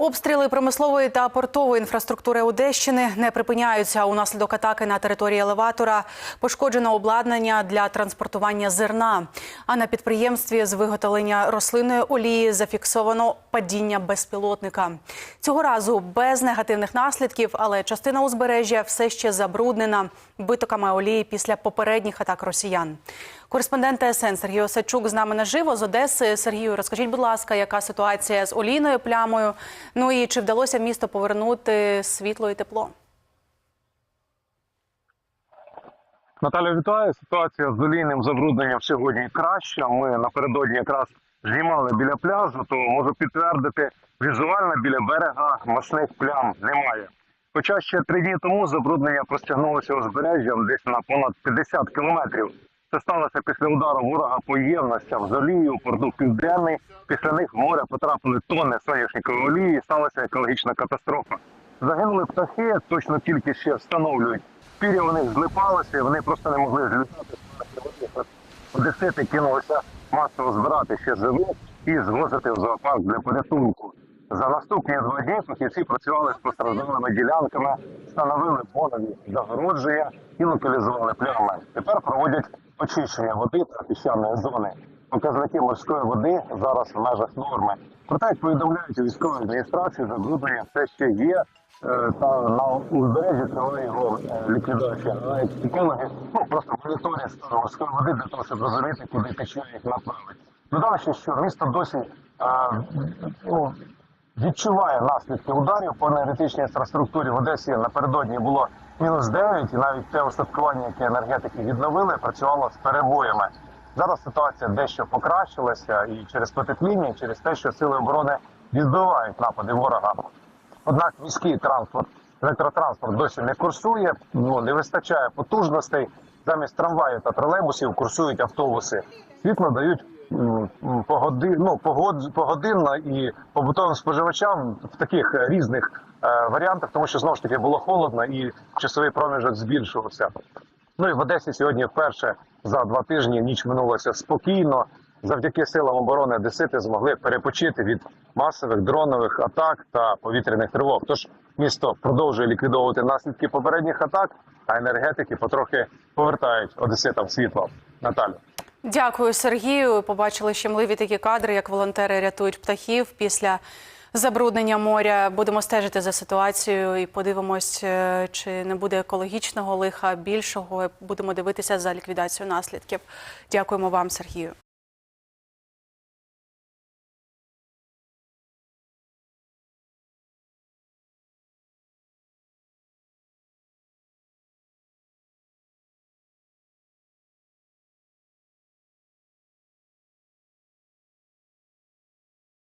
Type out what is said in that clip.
Обстріли промислової та портової інфраструктури Одещини не припиняються. Унаслідок атаки на території елеватора пошкоджено обладнання для транспортування зерна. А на підприємстві з виготовлення рослинної олії зафіксовано падіння безпілотника. Цього разу без негативних наслідків, але частина узбережжя все ще забруднена витоками олії після попередніх атак росіян. Кореспондент ТСН Сергій Осадчук з нами наживо з Одеси. Сергію, розкажіть, будь ласка, яка ситуація з олійною плямою? Ну і чи вдалося місто повернути світло і тепло? Наталя, вітаю. Ситуація з олійним забрудненням сьогодні краща. Ми напередодні якраз знімали біля пляжу, то можу підтвердити, візуально біля берега масних плям немає. Хоча ще три дні тому забруднення простягнулося узбережжям десь на понад 50 кілометрів. Це сталося після удару ворога по ємностям з олією у порту Південний. Після них в море потрапили тонни соняшникової олії. Сталася екологічна катастрофа. Загинули птахи, точно тільки ще встановлюють. Пір'я у них злипалося, вони просто не могли злітати. Одесити кинулися масово збирати ще живих і звозити в зоопарк для порятунку. За наступні два дні фахівці працювали з постраждалими ділянками, встановили бонові загородження і локалізували плями. Тепер проводять очищення води та піщаної зони. Показники морської води зараз в межах норми. Проте, як повідомляють у адміністрації, забруднення все ще є. е, Та на узбережжі триває його е, ліквідація. Навіть екологи ну, просто моніторять стан морської води для того, щоб розуміти, куди течія їх направить. Додам ще, що місто досі е, ну, відчуває наслідки ударів по енергетичній інфраструктурі в Одесі напередодні було мінус 9, і навіть те устаткування, яке енергетики відновили, працювало з перебоями. Зараз ситуація дещо покращилася і через потепління, і через те, що сили оборони відбивають напади ворога. Однак міський транспорт, електротранспорт досі не курсує, ну не вистачає потужностей. Замість трамваїв та тролейбусів курсують автобуси. Світло дають погоди, ну, погод, погодинно і побутовим споживачам в таких е, різних е, варіантах, тому що знову ж таки було холодно і часовий проміжок збільшувався. Ну і в Одесі сьогодні вперше за два тижні ніч минулася спокійно. Завдяки силам оборони Одесити змогли перепочити від масових дронових атак та повітряних тривог. Тож місто продовжує ліквідовувати наслідки попередніх атак, а енергетики потрохи повертають одеситам світло. Наталю. Дякую, Сергію. Побачили щемливі такі кадри, як волонтери рятують птахів після забруднення моря. Будемо стежити за ситуацією і подивимось, е, чи не буде екологічного лиха більшого. Будемо дивитися за ліквідацію наслідків. Дякуємо вам, Сергію.